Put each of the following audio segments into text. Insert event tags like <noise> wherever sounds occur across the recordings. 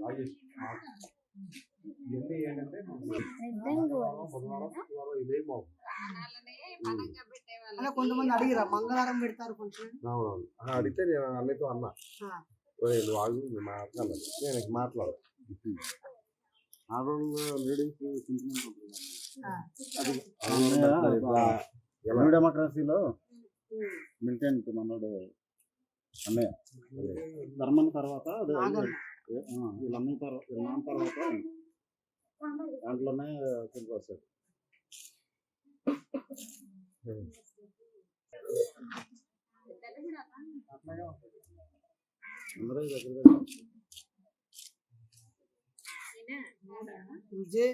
రాజేష్ ఇవన్నీ ఏంటంటే కొంతమంది అడిగిరా మంగళవారం పెడతారు కొంచెం. అడిగితే నేను అన్నయ్యతో అన్నా. ఆ. "ఓయ్, నువ్వు ఆగు నేను మాట్లాడాలి నేను మాట్లాడు ఆడవాళ్ళు లేడీస్ సెంటిమెంట్ డెమోక్రసీలో మిలిటెంట్ మనోడు అన్నయ్య. ధర్మం తర్వాత అదే నాగన్న. ఆ, వీళ్ళ అన్నయ్య తర్వాత వీళ్ళ నాన్న తర్వాత దాంట్లోనే కిందకి వస్తాడు అందరూ దగ్గర విజయ్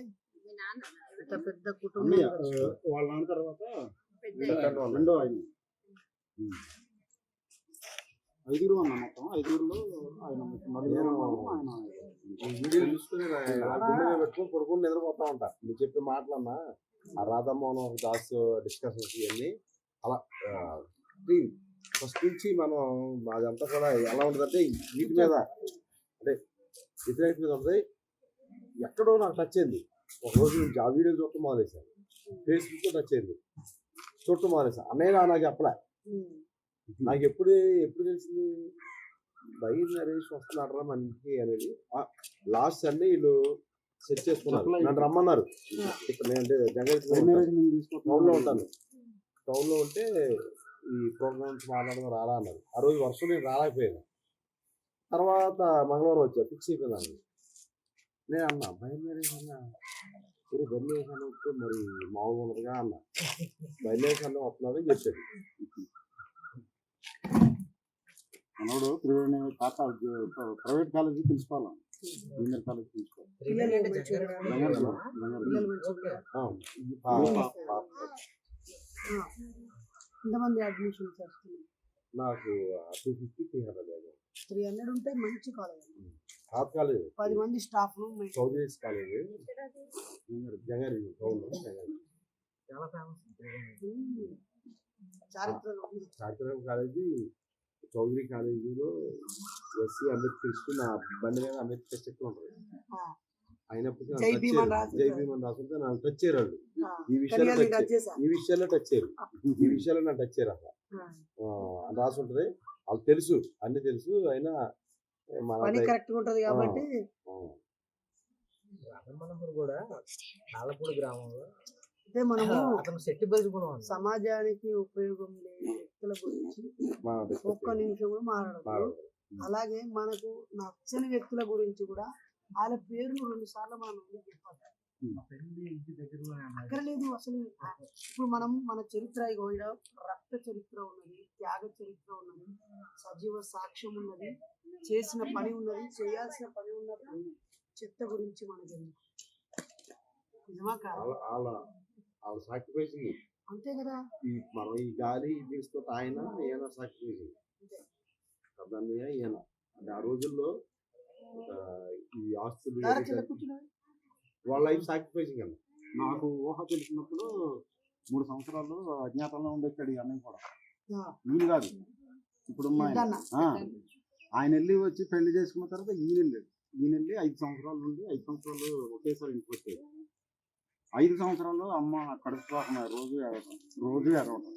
ఇంత పెద్ద కుటుంబం అన్నయ్య ఆ, వాళ్ళ నాన్న తర్వాత రెండో ఆయన ఉమ్. ఐదుగురు అన్న మొత్తం. ఐదుగురులో ఆయన నలుగురు చూసుకుని పెట్టుకొని పడుకొని నిద్రపోతా ఉంటా. నువ్వు చెప్పే మాటలన్నా ఆ రాధమ్మోహన్ ఒక దాస్ డిస్కషన్స్ ఇవన్నీ అలా ఫస్ట్ నుంచి మనం అదంతా కూడా ఎలా ఉంటుందంటే వీటి మీద అంటే వ్యతిరేక మీద ఉంటుంది. ఎక్కడో నాకు టచ్ అయింది. ఒక రోజు నుంచి ఆ వీడియో చూడటం మానేశాను. ఫేస్బుక్ టచ్ అయింది. చూడటం మానేశాను. అన్నయ్య నాకు చెప్పలే. నాకు ఎప్పుడు ఎప్పుడు తెలిసింది? బయట నరేష్ వస్తున్నాడు మనకి అనేది. లాస్ట్ సండే వీళ్ళు సెట్ చేసుకున్నారు. నన్ను రమ్మన్నారు. ఇక్కడ నేను అంటే జంగల్ మ్యారేజ్ నేను టౌన్లో తీసుకుంటున్నాను ఉంటాను. టౌన్లో ఉంటే ఈ ప్రోగ్రామ్స్ మాట్లాడడం రారా అన్నారు. ఆ రోజు వర్షం నేను రాలేకపోయాను. తర్వాత మంగళవారం వచ్చా ఫిక్స్ అయిపోయినాను నేను. అన్నా బయలుదేరేసి అన్నా. మీరు బయలుదేరేసాను వస్తే మరి మామూలుగా అన్న. బయలుదేరేసాను వస్తున్నాడు అని చెప్పాడు. మనోడు త్రివేణి కాక private college principal junior college principal. ఎంతమంది అడ్మిషన్స్ వస్తున్నాయి నాకు two fifty three hundred three hundred ఉంటే మంచి కాలేజ్. Half college. పది మంది staff Chowdary's college. Jangari town Jangari చారిత్రక ఉంది. చారిత్రక కాలేజీ. చౌదరి కాలేజీలో ఎస్సీ అంబేద్కర్ ఇస్తూ నా బండి మీద అంబేద్కర్ చెట్లు ఉంటుంది. ఆ. అయినప్పటికీ జై touch భీమ్ అని చేయరు. రాసి జై భీమ్ అని రాసుంటే నన్ను టచ్ చేయరు. ఈ. చేశా ఈ విషయాల్లో టచ్ చేయరు. ఈ విషయాల్లో నన్ను టచ్ చేయరు అసలు ఆ. ఆ, అని రాసి ఉంటుంది. వాళ్ళు తెలుసు అన్ని తెలుసు. అయినా మన పని దై- కరెక్ట్గా ఉంటది కాబట్టి కూడా ఆలపూడి గ్రామంలో అంటే మనము సమాజానికి ఉపయోగం లేని వ్యక్తుల గురించి ఒక్క. నిమిషం కూడా మాట్లాడదు. అలాగే మనకు నచ్చని వ్యక్తుల గురించి కూడా వాళ్ళ పేర్లు రెండు సార్లు మనం చెప్పాలి. అక్కడ లేదు అసలు. ఇప్పుడు మనం మన చరిత్ర రక్త చరిత్ర ఉన్నది త్యాగ చరిత్ర ఉన్నది సజీవ సాక్ష్యం ఉన్నది చేసిన పని ఉన్నది చేయాల్సిన పని ఉన్నప్పుడు చెత్త గురించి మనకి? నిజమా కాదు? వాళ్ళ సాక్రిఫైసింగ్ అంతే కదా? ఈ మనం ఈ గాలి తీసుతో ఆయన ఈయన సాక్రిఫైసింగ్ అదన్నయ్య ఈయన. అంటే ఆ రోజుల్లో ఈ ఆస్తులు వాళ్ళ లైఫ్ సాక్రిఫైసింగ్ అన్న. నాకు ఊహ తెలిసినప్పుడు మూడు సంవత్సరాలు అజ్ఞాతంలో ఉండొచ్చాడు ఈ అన్నయ్య కూడా. ఈయన కాదు. ఇప్పుడు ఆయన. వెళ్ళి వచ్చి పెళ్ళి చేసుకున్న తర్వాత ఈయన వెళ్ళాడు. ఈయన వెళ్ళి ఐదు సంవత్సరాలు నుండి ఐదు సంవత్సరాలు ఒకేసారి ఇంటికి వచ్చాడు. ఐదు సంవత్సరాలు అమ్మ కడుపు రాకుండా రోజు రోజు ఏడవడం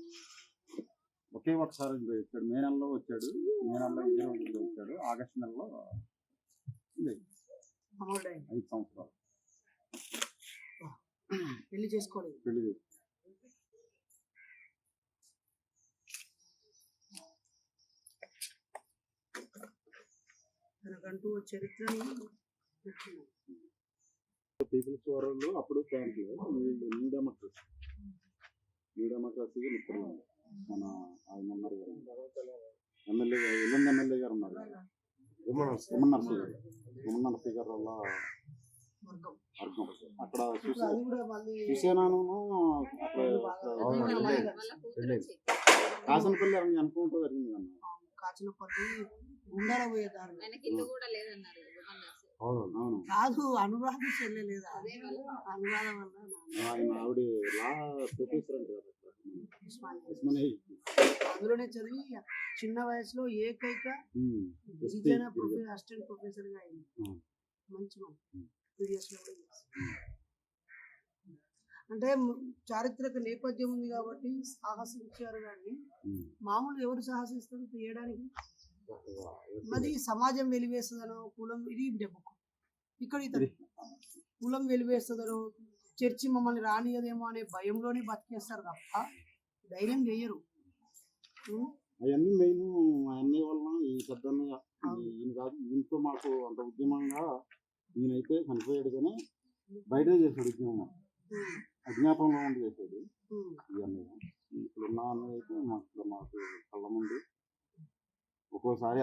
ఒకే ఒకసారి వచ్చాడు. మే నెలలో వచ్చాడు. మే నెలలో ఇదే రోజుల్లో వచ్చాడు. ఆగస్టు నెలలో. ఐదు సంవత్సరాలు. పెళ్ళి చేసుకోలేదు. పెళ్ళి తనకంటూ చరిత్రని. పీపుల్స్ ఫోరంలో అప్పుడు ప్యాంట్లు వీళ్ళు న్యూ డెమోక్రసీ. న్యూ డెమోక్రసీ ఇప్పుడు మన ఆయన ఉన్నారు కదా. ఎమ్మెల్యే ఎల్లుండి ఎమ్మెల్యే గారు ఉన్నారు ఉమ్మన్ నర్సీ గారు. ఉమ్మన్ నర్సీ గారు. వల్ల వర్గం. అక్కడ ఇప్పుడు చూసే అది కూడా మళ్ళీ చూసేనాను. కాసనపల్లి అని అనుకుంటూ జరిగింది అన్న కాచినపల్లి ఉండాల పోయే దారి కూడా లేదన్నారు కాదు అనురాధ చెల్లెలేదా అనురాధ వల్ల ఆవిడ లా ప్రొఫెసర్ అంటే అందులోనే చదివి చిన్న వయసులో ఏకైక. గిరిజన ఎస్టీ ప్రొఫె అసిస్టెంట్ ప్రొఫెసర్గా అయింది. మంచి లో. అంటే చారిత్రక నేపథ్యం ఉంది కాబట్టి సాహసించారు కానీ. మామూలు ఎవరు సాహసిస్తారు? చేయడానికి మరి సమాజం వెలివేస్తుందనో కులం ఇది బుక్ ఇక్కడ ఇతను కులం వెలివేస్తుందనో చర్చి మమ్మల్ని రానియదేమో అనే భయంలోనే బతికేస్తారు తప్ప ధైర్యం చెయ్యరు. ఉం? అవన్నీ మెయిన్ మా అన్నయ్య వలన ఈ పెద్ద అన్నయ్య ఈ- ఈయన కాదు ఈయనతో మాకు అంత ఉద్యమంగా ఈయనైతే చనిపోయాడు కానీ బయటే చేశాడు ఉద్యమం. అజ్ఞాతంలో ఉండి చేశాడు. ఈ అన్నయ్య ఇప్పుడున్న అన్నయ్య అయితే మాకు మాకు కళ్ళ ముందు ఒక్కోసారి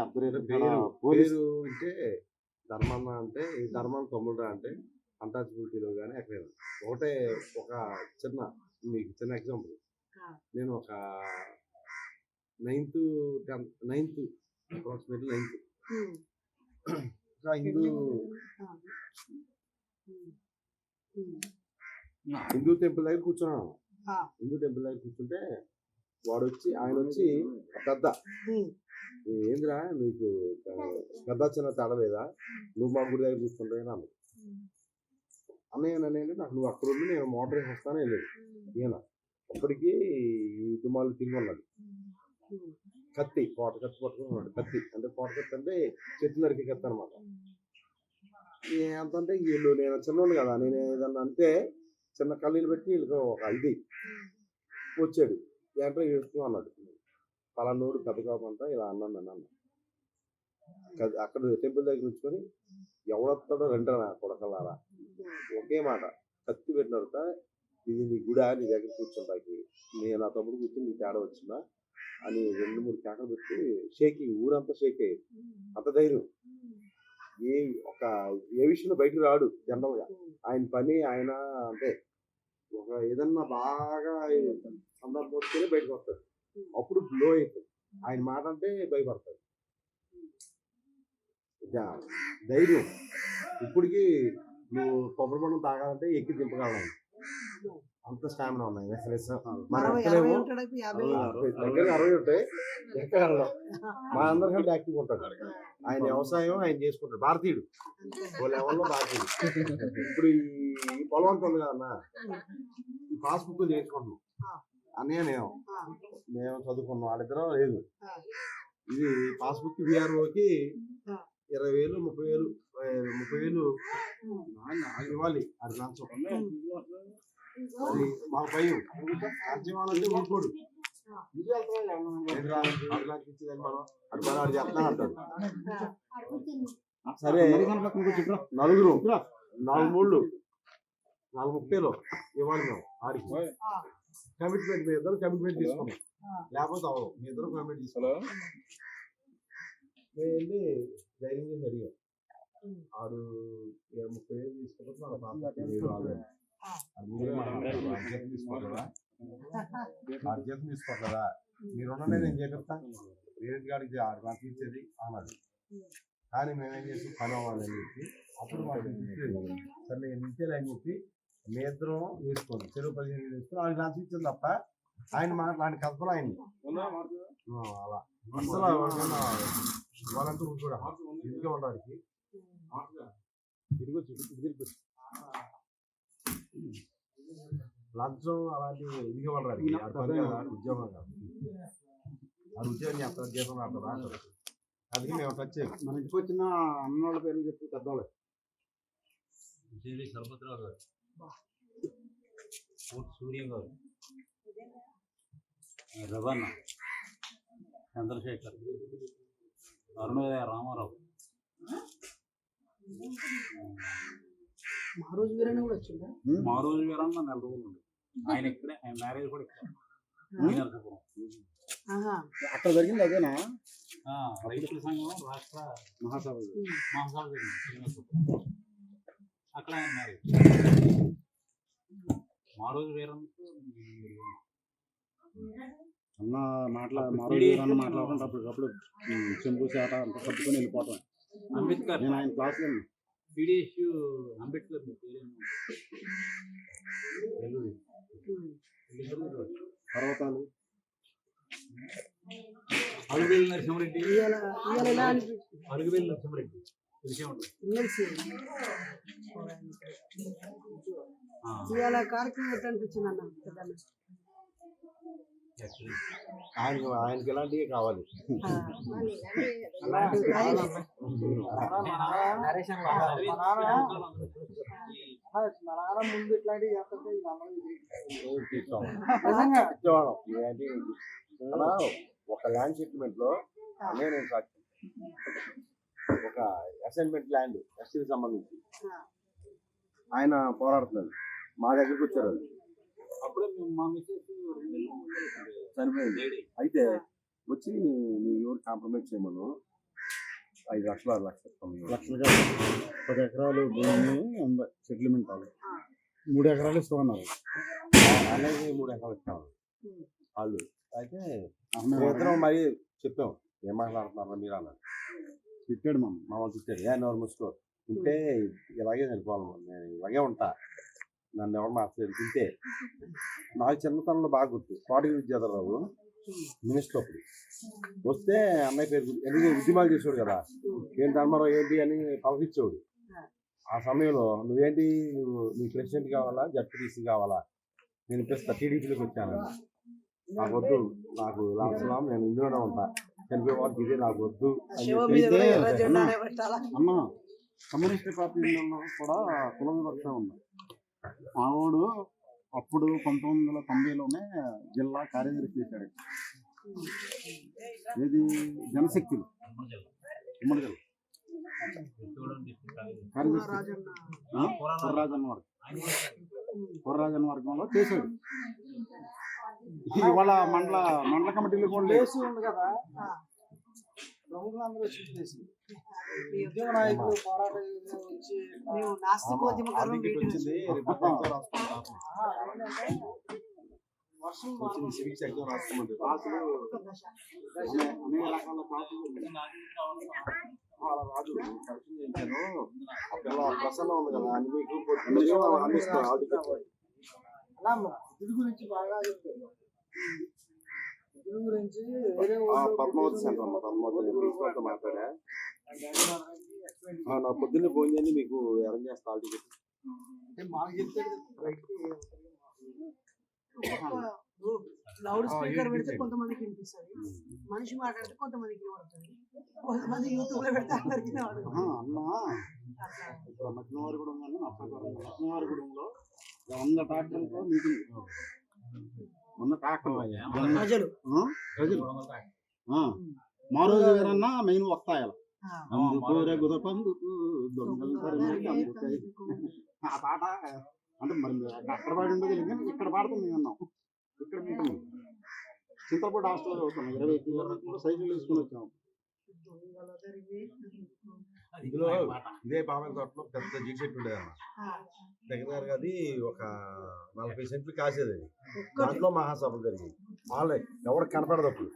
పేరు అంటే ధర్మన్న అంటే ఈ ధర్మం తమ్ముడురా అంటే అంటాచిబిలిటీలో కానీ ఎక్కడైనా ఒకటే ఒక చిన్న మీకు చిన్న ఎగ్జాంపుల్. నేను ఒక ninth tenth ninth approximately ninth Hindu. Hindu temple దగ్గర కూర్చున్నాను. ఆ. హిందూ టెంపుల్ దగ్గర కూర్చుంటే వాడు వచ్చి ఆయన వచ్చి పెద్ద. ఏందిరా నీకు ఆ, పెద్ద చిన్న తేడా లేదా నువ్వు మా గుడి దగ్గర కూర్చుంటే అన్నాడు? అన్నయ్య నన్ను నాకు నువ్వు అక్కడ ఉండి నేను మోటార్ వేసి వస్తాను వెళ్ళేది ఈయన అప్పటికి ఈ ఉద్యమాలు తిరిగి ఉన్నాడు. ఉం. కత్తి కోట కత్తి పట్టుకుని ఉన్నాడు. కత్తి అంటే కోట కత్తి అంటే చెట్లు నరికి కత్తి అనమాట ఎంత అంటే వీళ్ళు నేను చిన్నోడు కదా నేను ఏదన్నా అంటే చిన్న కళ్ళీలు పెట్టి వీళ్ళకి ఒక ఇది వచ్చాడు. ఏంటో ఏడుస్తూ అన్నాడు. పలానోడు కథ కాకుండా ఇలా అన్నాను నన్ను అన్న అక్కడ టెంపుల్ దగ్గర ఉంచుకొని ఎవడొస్తాడో రెండరా కొడకలారా? ఒకే మాట. కత్తి పెట్టిన తర్వాత ఇది నీ గుడా? నీ దగ్గర కూర్చుంటాకి నేను నా తమ్ముడు కూర్చొని నీ తేడా వచ్చిందా? అని రెండు మూడు కేకలు పెట్టి షేకింగ్ ఊరంతా షేక్ అయ్యి. అంత ధైర్యం. ఏ ఒక ఏ విషయంలో బయటకు రాడు జనరల్గా. ఆయన పని ఆయన అంటే ఒక ఏదన్నా బాగా సందర్భం వస్తేనే బయటకు వస్తాడు. అప్పుడు గ్లో అవుతుంది ఆయన మాట అంటే భయపడతాడు. ధైర్యం. ఇప్పటికి నువ్వు కొబ్బరి బొండం తాగాలంటే ఎక్కి దింపగలను అంత స్టామినా ఉన్నాయి. అసలు మన దగ్గర అరవై ఉంటాయి. ఎక్కగలను? మా అందరికంటే యాక్టివ్ ఉంటాడు. ఆయన వ్యవసాయం ఆయన చేసుకుంటాడు. భారతీయుడు. ఓ లెవెల్లో భారతీయుడు. ఇప్పుడు ఈ పొలం ఉంది కదన్నా? ఈ పాస్బుక్ చేసుకుంటున్నాం అన్నయ్య నేను. మేము చదువుకున్నాం. వాళ్ళిద్దరం లేదు. ఇది పాస్బుక్ విఆర్ఓకి. ఇరవై వేలు ముప్పై వేలు ముప్పై వేలు ఇవ్వాలి. అది లంచం. మాకు భయం. లంచం ఇవ్వాలంటే ఊరుకోడు ఆరు సరే. నలుగురు. నాలుగు మూడు నాలుగు ముప్పైలో ఇవ్వాలి మేము. ఆడికి. కమిట్మెంట్ మీ ఇద్దరు కమిట్మెంట్ తీసుకున్నాం లేకపోతే అవ్వదు మీ ఇద్దరు కమిట్మెంట్ తీసుకున్నాం మేము వెళ్ళి ధైర్యం చేసి అడిగాం. ఆడు ఏ ముప్పై వేలు తీసుకోకపోతే మన ఆడి ఆడి చేత తీసుకోగలరా మీరు ఉన్నదే నేను చేపిస్తా. రేట్ గాడికి ఆరు నాకు ఇచ్చేది అన్నాడు. కానీ మేమేం చేసి పని అవ్వాలని చెప్పి అప్పుడు ఇచ్చేది. సరే నేను ఇచ్చేది అని చెప్పి మీ ఇద్దరం వేసుకోండి. చెరువు పదిహేను వేసుకొని ఆడికి నాకు ఇచ్చింది తప్ప ఆయన మాట్లాడి కథలు ఆయన అలా. అసలు వాళ్ళంతా కూడా ఇంటికి ఉండడానికి తిరిగి వచ్చి తిరిగి వచ్చి. లంచం అలాంటి ఇదిగా వాళ్ళకి ఆడి పని కాదు, ఆడి ఉద్యోగం కాదు. ఆ ఉద్యోగం చేస్తారు జీతం రాస్తారు అది మేము టచ్ మన ఇంటికి వచ్చిన అన్నోళ్ళ పేర్లు చెప్పి పెద్దవాళ్ళు సిరి సర్వత్రావు గారు. కోటి సూర్య గారు. రవణ. చంద్రశేఖర్. అరుణోదయ రామారావు. మా రోజు వీరన్న కూడా వచ్చిందా మా రోజు వీరన్న నెల రోజులు ఉండు ఆయన ఇక్కడే ఆయన మ్యారేజ్ కూడా ఇక్కడ. నరసాపురం ఆహా. అక్కడ జరిగింది అదేనా? ఆ, రైతుల సంఘం రాష్ట్ర మహాసభ మహాసభ జరిగింది. అక్కడ ఆయన మ్యారేజ్ మా రోజు వీరన్నతో అన్న మాట్లా మారోజు అన్న మాట్లాడుకుంటే అప్పటికప్పుడు ఉమ్, చెంబు చేట అంత పట్టుకొని వెళ్ళిపోతాం. అంబేద్కర్. నేను ఆయన క్లాస్లో పీడిఎస్యు అంబేద్కర్ మీ పేరేమో. <laughs> పర్వతాలు. అలుగువేలు నరసింహరెడ్డి. అలుగువేలు నరసింహరెడ్డి. ఇవాళ కార్యక్రమం ఎట్లా అనిపించింది అన్న? ఆయనకు ఆయనకి ఎలాంటివి కావాలి? నరేషన్ ముందు ఇట్లాంటివి ఒక ల్యాండ్ సెటిల్మెంట్లో నేను సాక్షి ఒక అసైన్మెంట్ ల్యాండ్ ఎస్టీకి సంబంధించి ఆయన పోరాడుతున్నారు మా దగ్గరికి వచ్చారు. అప్పుడే మేము మా మిస్సెస్. చనిపోయింది. అయితే వచ్చి మీ ఎవరు కాంప్రమైజ్ చేయమను ఐదు లక్షలు ఆరు లక్షలు ఇస్తాం. లక్షలుగా పది ఎకరాలు భూమి సెటిల్మెంట్ అవ్వాలి మూడు ఎకరాలు ఇస్తామన్నారు. అలాగే మూడు ఎకరాలు ఇస్తాం. వాళ్ళు. అయితే మేమిద్దరం మరి చెప్పాం. ఏం మాట్లాడుతున్నారా మీరు అన్నారు. తిట్టాడు మమ్మల్ని మా వాళ్ళు తిట్టారు ఏ నోరు మూసుకో. ఉంటే ఇలాగే చనిపోవాలి నేను ఇలాగే ఉంటా. నన్ను ఎవరు మార్చలేదు తింటే. నాకు చిన్నతనంలో బాగా గుర్తు. కోటగి విద్యాధరరావు మినిస్టర్ అప్పుడు వస్తే అన్నయ్య పేరు ఎందుకంటే ఉద్యమాలు చేసేవాడు కదా? ఏం ధర్మారావు ఏంటి అని పలకిచ్చేవాడు ఆ సమయంలో నువ్వేంటి? నువ్వు నీ ప్రెసిడెంట్ కావాలా? జడ్పీటీసీ కావాలా? నేను ప్రస్తుతం టీడీపీలోకి వచ్చాను. నాకు వద్దు. నాకు లాభం నేను ఇందులోనే ఉంటా. చనిపోయే వాళ్ళకి ఇదే నాకు వద్దు అన్న. కమ్యూనిస్ట్ పార్టీ కూడా కుల వివక్ష ఉంది. మావాడు అప్పుడు పంతొమ్మిది వందల తొంభైలోనే జిల్లా కార్యదర్శి చేశాడు. ఏది? జనశక్తులు. ఉమ్మడి జిల్లా. కార్యదర్శి. కుర్రాజన్ వర్గం. ఆయన వర్గంలో చేశాడు. ఇవాళ మండల మండల కమిటీలు కూడా లేవు. ఉంది కదా. ప్రముఖులందరూ వచ్చి ప్లేస్ ఉద్యమ నాయకులు పోరాట వచ్చి మేము ఏంటంటే వర్షం సివిక్స్ ఎగ్జామ్ రాసుకోమంటే రాసులు అనేక రకాల రాజు. పరిచయం చేయించాను ఆ పిల్ల ప్రసన్న ఉంది కదా అని మీకు అందిస్తాను బుద్ధుడి గురించి బాగా చెప్తారు బుద్ధుడి గురించి వేరే ఆ, ఊళ్ళో పద్మావతి సెంటర్ అమ్మ పద్మావతి ప్రిన్సిపాల్తో మాట్లాడా? ఆ, నా పొద్దున్నే ఫోన్ చేయండి మీకు అరేంజ్ చేస్తా ఆల్ టికెట్. లౌడ్ స్పీకర్ పెడితే కొంతమందికి వినిపిస్తుంది. మనిషి మాట్లాడితే కొంతమందికి వినబడుతుంది. కొంతమంది యూట్యూబ్లో పెడితే అందరికి ఇప్పుడు వంద ట్రాక్టర్లతో మీటింగ్ ప్రజలు? ప్రజలు. ఆ. మారోజు గారన్నా మెయిన్ వస్తాయాల. ఆ. అందుకోరే గుదపందుకు దొంగలు తరిమి అందుకై. ఆ పాట అంటే మరి అక్కడ పాడి ఉండదు కానీ ఇక్కడ పాడుతుంది మేము అన్నాం. ఇక్కడ వింటున్నాం. చింతపూడి హాస్టల్ చదువుతున్నాం. ఇరవై కిలోమీటర్లు సైకిల్ తీసుకుని వచ్చాం. దొంగల దరిమి. ఇందులో ఇదే బాబాయ్ తోటలో పెద్ద జీడి చెట్టు ఉండేదన్న ఆ, దగ్గర దగ్గర అది ఒక నలభై సెంట్లు కాసేది అది. దాంట్లో మహాసభలు జరిగింది వాళ్ళే ఎవరికి కనపడదు అప్పుడు.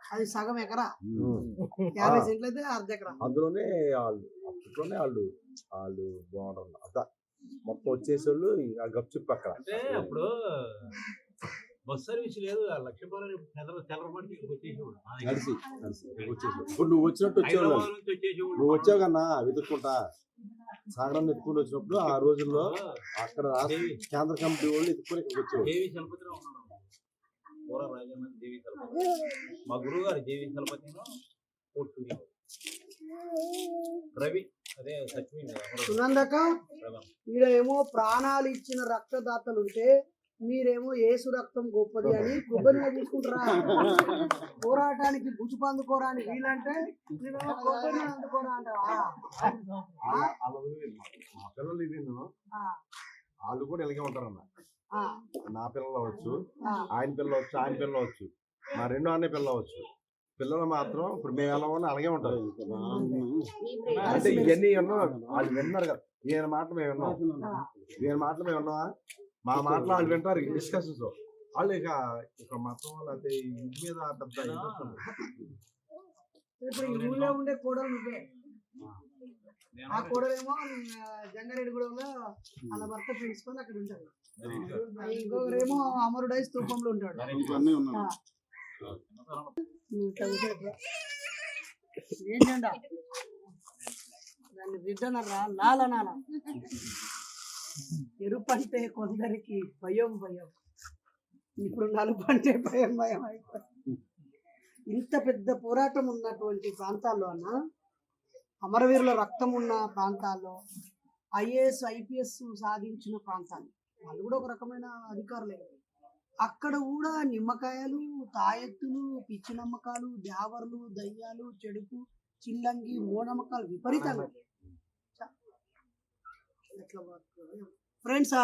అది సగం ఎకరా. యాభై సెంట్లు అయితే అర్ధ ఎకరా. అందులోనే వాళ్ళు అప్పట్లోనే వాళ్ళు వాళ్ళు బాగుంటారు అంతా మొత్తం వచ్చేసేవాళ్ళు ఆ గప్చుప్ అక్కడ. అంటే అప్పుడు బస్ సర్వీస్ లేదు ఆ లక్ష్మీపాలెం తెల్ల తెల్లరమట్టి వచ్చేసేవాడు మా దగ్గర. నడిచి నడిచి వచ్చేసి ఇప్పుడు నువ్వు వచ్చినట్టు వచ్చేవాళ్ళు నువ్వు వచ్చావు కన్నా వెతుక్కుంటా. సాగరం ఎత్తుకుని వచ్చినప్పుడు ఆ రోజుల్లో అక్కడ కేంద్ర కమిటీ వాళ్ళు ఎత్తుకుని ఇక్కడికి వచ్చేవాళ్ళు దేవి చలపతిరావు ఉన్నాడు. పూర రాజన్న దేవి చలపతి. మా గురువు గారు దేవి చలపతిను రవి అదే సచిన్ సునందక ఈడ ఏమో ప్రాణాలు ఇచ్చిన రక్తదాతలు ఉంటే మీరేమో ఏసు రక్తం గొప్పది అని కొబ్బరిగా తీసుకుంటారా. <laughs> పోరాటానికి బుజు అందుకోరా అంటావా? వాళ్ళ- కూడా ఇలాగే ఉంటారన్న. నా పిల్లలు అవ్వచ్చు. ఆయన పిల్లలు అవచ్చు ఆయన పిల్లలు అవచ్చు మా రెండో అన్నయ్య పిల్లలు అవచ్చు పిల్లలు మాత్రం ఇప్పుడు మేము ఎలా ఉన్నా అలాగే ఉంటారు. అంటే ఇవన్నీ విన్నా వాళ్ళు విన్నారు కదా. ఈయన మాటలు మేము విన్నాం. ఈయన మాటలు మేము విన్నావా? మా మాటలు వాళ్ళు వింటారు డిస్కషన్స్. వాళ్ళు ఇక ఇక మతం లేకపోతే ఇంటి మీద పెద్ద. ఇప్పుడు ఈ ఊళ్ళో ఉండే కోడలు నువ్వే. ఆ. కోడలేమో జంగారెడ్డిగూడెంలో వాళ్ళ భర్త ప్రిన్సిపల్ అక్కడ ఉంటాడు. ఇంకొకరేమో అమరుడై స్తూపంలో ఉంటాడు. అన్నీ ఉన్నాయి ఆ. నమస్కారం నువ్వు ఇట్లా కూర్చోట్రా. ఏం జెండా దాన్ని రిటర్నరా లాల నాల ఎరుపు అంటే కొందరికి భయం భయం. ఇప్పుడు నలుపు అంటే భయం భయం అయిపోయింది. ఇంత పెద్ద పోరాటం ఉన్నటువంటి ప్రాంతాల్లోన అమరవీరుల రక్తం ఉన్న ప్రాంతాల్లో ఐఏఎస్ ఐపీఎస్ సాధించిన ప్రాంతాలు. వాళ్ళు కూడా ఒక రకమైన అధికారులే. అక్కడ కూడా నిమ్మకాయలు తాయెత్తులు పిచ్చి నమ్మకాలు దేవర్లు దయ్యాలు చెడుపు చిల్లంగి మూఢనమ్మకాలు విపరీతంగా. ఫ్రెండ్స్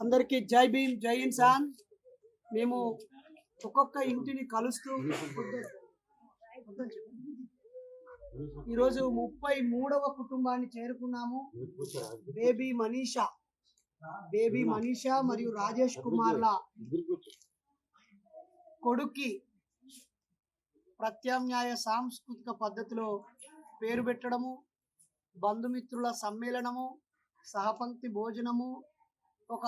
అందరికీ జై భీమ్ జై ఇన్సాన్ మేము ఒక్కొక్క ఇంటిని కలుస్తూ <laughs> ఈరోజు ముప్పై మూడవ కుటుంబాన్ని చేరుకున్నాము. బేబీ మనీషా బేబీ మనీషా మరియు రాజేష్ కుమార్ల కొడుక్కి ప్రత్యామ్నాయ సాంస్కృతిక పద్ధతిలో పేరు పెట్టడము బంధుమిత్రుల సమ్మేళనము సహపంక్తి భోజనము ఒక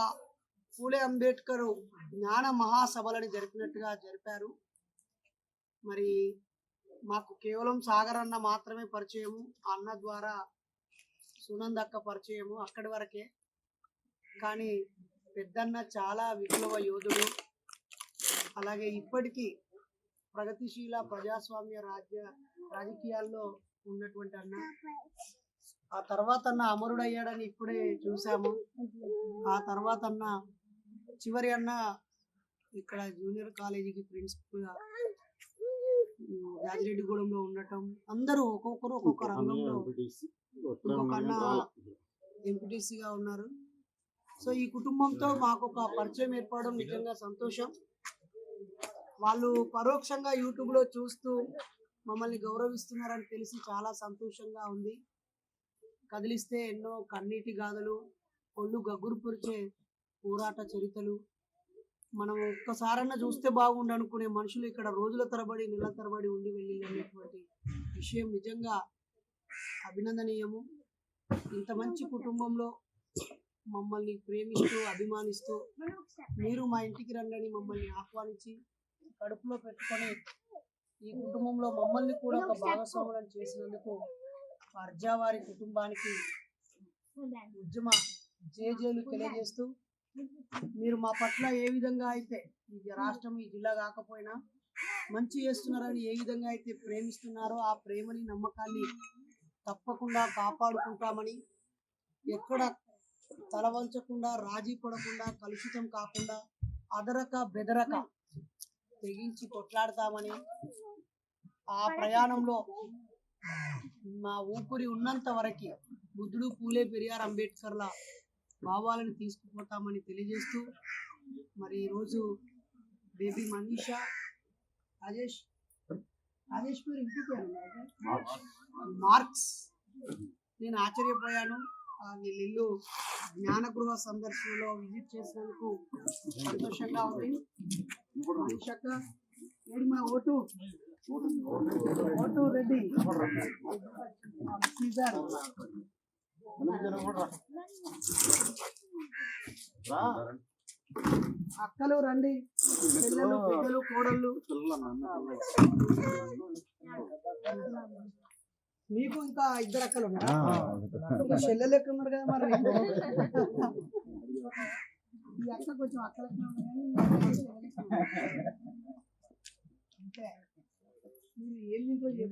పూలే అంబేద్కర్ జ్ఞాన మహాసభలని జరిపినట్టుగా జరిపారు. మరి మాకు కేవలం సాగర్ అన్న మాత్రమే పరిచయము ఆ అన్న ద్వారా సునందక్క పరిచయము అక్కడి వరకే. కానీ పెద్దన్న చాలా విప్లవ యోధుడు. అలాగే ఇప్పటికీ ప్రగతిశీల ప్రజాస్వామ్య రాజ్య రాజకీయాల్లో ఉన్నటువంటి అన్న. ఆ తర్వాత అన్న అమరుడయ్యాడని ఇప్పుడే చూసాము. ఆ తర్వాత అన్న చివరి అన్న ఇక్కడ జూనియర్ కాలేజీకి ప్రిన్సిపల్గా రాజిరెడ్డిగూడెంలో ఉండటం. అందరూ ఒక్కొక్కరు ఒక్కొక్క రంగంలో ఇంకొక అన్న ఎంపీటీసీగా ఉన్నారు. సో ఈ కుటుంబంతో మాకు ఒక పరిచయం ఏర్పడడం నిజంగా సంతోషం. వాళ్ళు పరోక్షంగా యూట్యూబ్లో చూస్తూ మమ్మల్ని గౌరవిస్తున్నారని తెలిసి చాలా సంతోషంగా ఉంది. కదిలిస్తే ఎన్నో కన్నీటి గాథలు ఒళ్ళు గగ్గురుపరిచే పోరాట చరితలు. మనం ఒక్కసారన్నా చూస్తే బాగుండు అనుకునే మనుషులు ఇక్కడ రోజుల తరబడి నెలల తరబడి ఉండి వెళ్ళి అనేటువంటి విషయం నిజంగా అభినందనీయము. ఇంత మంచి కుటుంబంలో మమ్మల్ని ప్రేమిస్తూ అభిమానిస్తూ మీరు మా ఇంటికి రండి మమ్మల్ని ఆహ్వానించి కడుపులో పెట్టుకొని ఈ కుటుంబంలో మమ్మల్ని కూడా ఒక భాగస్వాములను చేసినందుకు అర్జావారి కుటుంబానికి ఉద్యమ జేజేలు తెలియజేస్తూ మీరు మా పట్ల ఏ విధంగా అయితే ఈ రాష్ట్రం ఈ జిల్లా కాకపోయినా మంచి చేస్తున్నారని ఏ విధంగా అయితే ప్రేమిస్తున్నారో ఆ ప్రేమని నమ్మకాన్ని తప్పకుండా కాపాడుకుంటామని ఎక్కడ తల వంచకుండా రాజీ పడకుండా కలుషితం కాకుండా అదరక బెదరక తెగించి కొట్లాడతామని ఆ ప్రయాణంలో మా ఊపిరి ఉన్నంత వరకు బుద్ధుడు పూలే పెరియార్ అంబేద్కర్ల భావాలను తీసుకుపోతామని తెలియజేస్తూ మరి ఈరోజు బేబీ మనీషా రాజేష్ రాజేష్ పేరు ఇంటి పేరు మార్క్స్. నేను ఆశ్చర్యపోయాను. ఆ వీళ్ళ ఇల్లు జ్ఞానగృహ సందర్శనలో విజిట్ చేసినందుకు సంతోషంగా ఉంది. మనీషక్క ఏడి మా ఓటు. ఓటు రెడ్డి సీజర్ అక్కలు రండి. పిల్లలు పిల్లలు కోడళ్ళు మీకు ఇంకా ఇద్దరు అక్కలు ఉన్నారు చెల్లెలు ఎక్కడ ఉన్నారు కదా మరి ఈ అక్క కొంచెం అక్కలు లెక్కన ఉంది కానీ ఈ చెల్లెలు లెక్కన ఉంది. అంతే మీరు ఏం ఇంట్లో చెప్తారు తమ్ముడు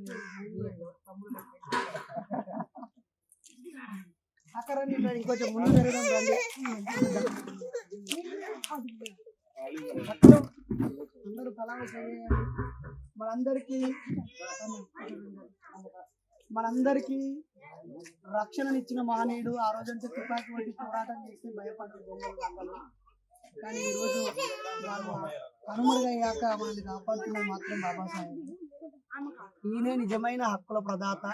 అక్కడ ఇంకొంచెం ముందు జరగడం రండి అందరూ తలా ఒక చేయండి. మనందరికీ మనందరికీ రక్షణనిచ్చిన మహనీయుడు ఆ రోజంటే తుపాకి వంటి పోరాటం చేసి భయపడ్డారు దొంగలు కానీ ఈరోజు వాళ్ళు కనుమరుగయ్యాక మనల్ని కాపాడుతున్నది మాత్రం బాబాసాహెబ్ ఈయనే నిజమైన హక్కుల ప్రదాత.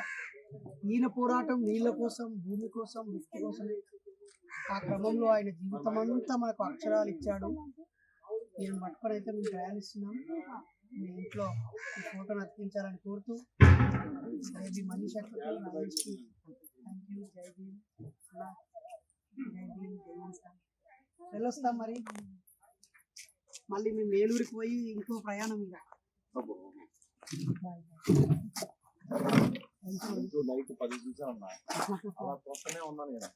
ఈయన పోరాటం నీళ్ళ కోసం భూమి కోసం ముక్తి కోసం ఆ క్రమంలో ఆయన జీవితం అంతా మనకు అక్షరాలు ఇచ్చాడు. నేను పట్టుకొని అయితే మేము ప్రయాణిస్తున్నాం. మీ ఇంట్లో ఈ ఫోటోను అతికించాలని కోరుతూ బేబీ మనీష్ రాజేష్కి థ్యాంక్ యూ జై భీమ్. జై భీమ్ జై వెళ్ళొస్తాం మరి. మళ్ళీ మేము ఏలూరికి పోయి ఇంకో ప్రయాణం ఇక. లైట్ పది చూసా ఉన్నా. అలా చూస్తూనే ఉన్నా నేను.